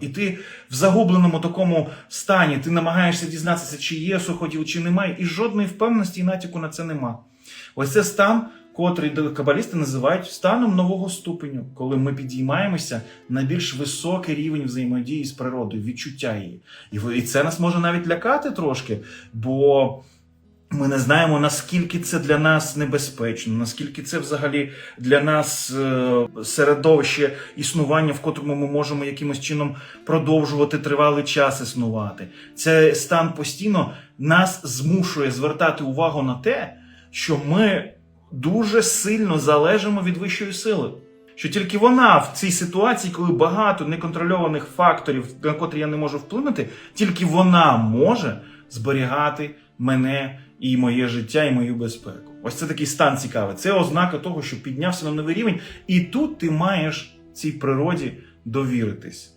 І ти в загубленому такому стані, ти намагаєшся дізнатися, чи є суходіл, чи немає, і жодної впевненості і натяку на це нема. Ось це стан, котрий кабалісти називають станом нового ступеню, коли ми підіймаємося на більш високий рівень взаємодії з природою, відчуття її. І це нас може навіть лякати трошки, бо. Ми не знаємо, наскільки це для нас небезпечно, наскільки це взагалі для нас е, середовище існування, в котрому ми можемо якимось чином продовжувати тривалий час існувати. Це стан постійно нас змушує звертати увагу на те, що ми дуже сильно залежимо від вищої сили. Що тільки вона в цій ситуації, коли багато неконтрольованих факторів, на котрі я не можу вплинути, тільки вона може зберігати мене і моє життя, і мою безпеку. Ось це такий стан цікавий. Це ознака того, що піднявся на новий рівень, і тут ти маєш цій природі довіритись.